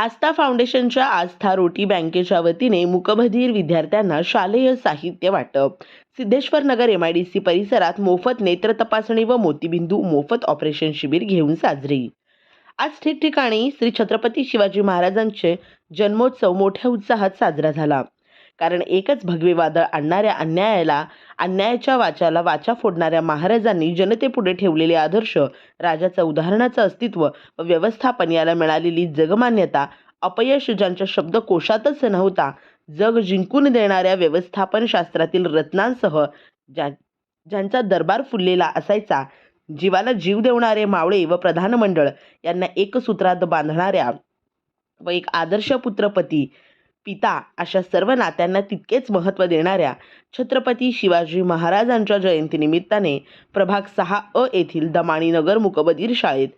Aastha फाउंडेशनच्या आस्था रोटी बँकेच्या वतीने मुकबधीर विद्यार्थ्यांना शालेय साहित्य वाटप. Siddheshwar Nagar M I D C परिसरात मोफत नेत्र तपासणी व मोतीबिंदू मोफत ऑपरेशन शिबिर घेऊन साजरी. आज ठिकठिकाणी श्री छत्रपती शिवाजी महाराजांचे जन्मोत्सव मोठ्या उत्साहात साजरा झाला. कारण एकच भगवे वादळ आणणाऱ्या अन्यायाला अन्यायाच्या वाचाला वाचा फोडणाऱ्या महाराजांनी जनतेपुढे ठेवलेले आदर्श राजाचं उदाहरणाचं अस्तित्व व व्यवस्थापन याला मिळालेली जगमान्यता अपयश ज्यांच्या शब्दकोशातच नव्हता जग जिंकून देणाऱ्या व्यवस्थापन शास्त्रातील रत्नांसह ज्या ज्यांचा दरबार फुललेला असायचा जीवाला जीव देवणारे मावळे व प्रधानमंडळ यांना एकसूत्रात बांधणाऱ्या व एक आदर्श पुत्रपती पिता अशा सर्व नात्यांना तितकेच महत्त्व देणाऱ्या छत्रपती शिवाजी महाराजांच्या जयंतीनिमित्ताने प्रभाग सहा अ येथील दमाणी नगर मुकबधीर शाळेत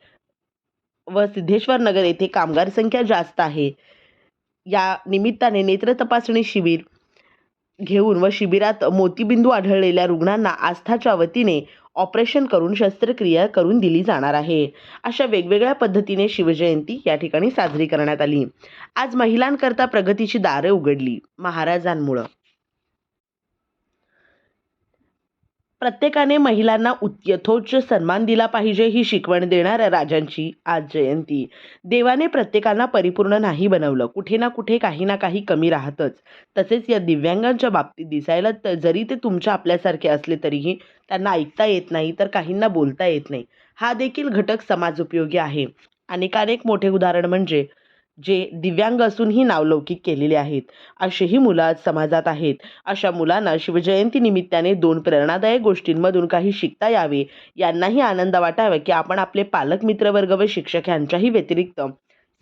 व सिद्धेश्वर नगर येथे कामगार संख्या जास्त आहे. या निमित्ताने नेत्र तपासणी शिबिर घेऊन व शिबिरात मोतीबिंदू आढळलेल्या रुग्णांना आस्थाच्या वतीने ऑपरेशन करून शस्त्रक्रिया करून दिली जाणार आहे. अशा वेगवेगळ्या पद्धतीने शिवजयंती या ठिकाणी साजरी करण्यात आली. आज महिलांकरता प्रगतीची दारं उघडली. महाराजांमुळं. प्रत्येकाने महिलांना यथोच्च सन्मान दिला पाहिजे ही शिकवण देणाऱ्या राजांची आज जयंती. देवाने प्रत्येकाला परिपूर्ण नाही बनवलं. कुठे ना कुठे काही ना काही कमी राहतच. तसेच या दिव्यांगांच्या बाबतीत दिसायला तर जरी ते तुमच्या आपल्यासारखे असले तरीही त्यांना ऐकता येत नाही तर काहींना बोलता येत नाही. हा देखील घटक समाज उपयोगी आहे. अनेकानेक मोठे उदाहरण म्हणजे जे दिव्यांग असूनही नावलौकिक केलेले आहेत. अशीही मुलं आज समाजात आहेत. अशा मुलांना शिवजयंती निमित्ताने दोन प्रेरणादायक गोष्टींमधून काही शिकता यावे यांनाही आनंद वाटावा की आपण आपले पालक मित्रवर्ग व शिक्षक यांच्याही व्यतिरिक्त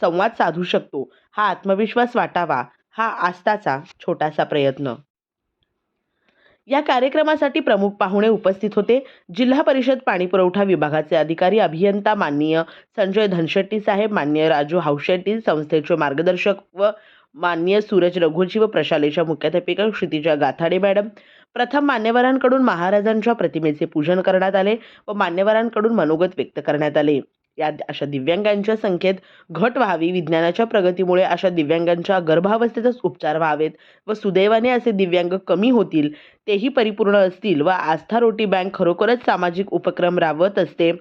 संवाद साधू शकतो. हा आत्मविश्वास वाटावा. हा आस्थाचा छोटासा प्रयत्न. या कार्यक्रमासाठी प्रमुख पाहुणे उपस्थित होते. जिल्हा परिषद पाणीपुरवठा विभागाचे अधिकारी अभियंता माननीय संजय धनशेट्टी साहेब माननीय राजू हावशेट्टी संस्थेचे मार्गदर्शक व मान्य सूरज रघुजी व प्रशालेच्या मुख्याध्यापिका क्षितिजा गाथाडे मॅडम. प्रथम मान्यवरांकडून महाराजांच्या प्रतिमेचे पूजन करण्यात आले व मान्यवरांकडून मनोगत व्यक्त करण्यात आले. या अशा दिव्यांगांच्या संख्येत घट व्हावी. विज्ञानाच्या प्रगतीमुळे अशा दिव्यांगांच्या गर्भावस्थेतच उपचार व्हावेत व सुदैवाने असे दिव्यांग कमी होतील तेही परिपूर्ण असतील व आस्था रोटी बँक खरोखरच सामाजिक उपक्रम राबवत असते.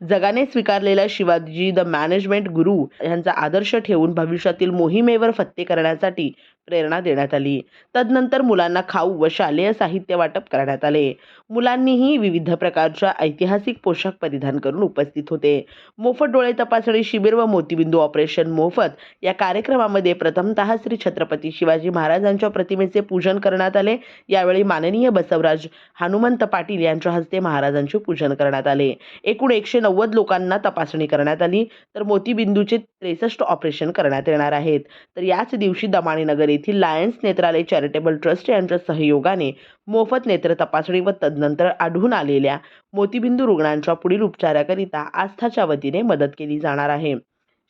जगाने स्वीकारलेला शिवाजी द मॅनेजमेंट गुरु यांचा आदर्श ठेवून भविष्यातील मोहिमेवर फत्ते करण्यासाठी प्रेरणा देण्यात आली. तदनंतर मुलांना खाऊ व शालेय साहित्य वाटप करण्यात आले. मुलांनीही विविध प्रकारच्या ऐतिहासिक पोशाख परिधान करून उपस्थित होते. मोफत डोळे तपासणी शिबिर व मोतीबिंदू ऑपरेशन मोफत या कार्यक्रमामध्ये प्रथमतः श्री छत्रपती शिवाजी महाराजांच्या प्रतिमेचे पूजन करण्यात आले. यावेळी माननीय बसवराज हनुमंत पाटील यांच्या हस्ते महाराजांचे पूजन करण्यात आले. एकूण एकशे नव्वद लोकांना तपासणी करण्यात आली. तर मोतीबिंदूचे त्रेसष्ट ऑपरेशन करण्यात येणार आहेत. तर याच दिवशी दमाणी नगरी येथील लायन्स नेत्रालय चॅरिटेबल ट्रस्ट यांच्या सहयोगाने मोफत नेत्र तपासणी व तदनंतर आढळून आलेल्या मोतीबिंदू रुग्णांच्या पुढील उपचाराकरिता आस्थाच्या वतीने मदत केली जाणार आहे.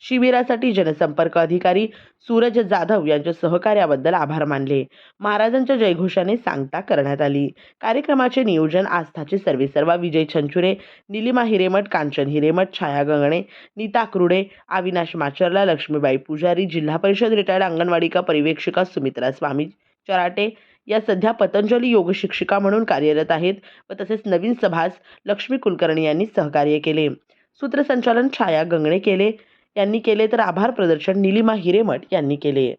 शिबिरासाठी जनसंपर्क अधिकारी सूरज जाधव यांच्या सहकार्याबद्दल आभार मानले. महाराजांच्या जयघोषाने सांगता करण्यात आली. कार्यक्रमाचे नियोजन आस्थाचे सर्वेसर्वा विजय छंचुरे निलिमा हिरेमठ कांचन हिरेमठ छाया गंगणे नीता क्रुडे अविनाश माचरला लक्ष्मीबाई पुजारी जिल्हा परिषद रिटायर्ड अंगणवाडिका परिवेक्षिका सुमित्रा स्वामी चराटे या सध्या पतंजली योग शिक्षिका म्हणून कार्यरत आहेत व तसेच नवीन सभास लक्ष्मी कुलकर्णी यांनी सहकार्य केले. सूत्रसंचालन छाया गंगणे केले. यांनी केले तर आभार प्रदर्शन निलिमा हिरेमठ यांनी केले.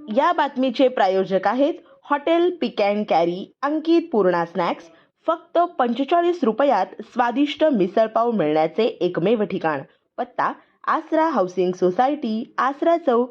या बातमीचे प्रायोजक आहेत hotel pick and carry Ankit Purna snacks फक्त पंचेचाळीस रुपयात स्वादिष्ट मिसळपाव मिळण्याचे एकमेव ठिकाण पत्ता आसरा हाऊसिंग सोसायटी आसरा चौक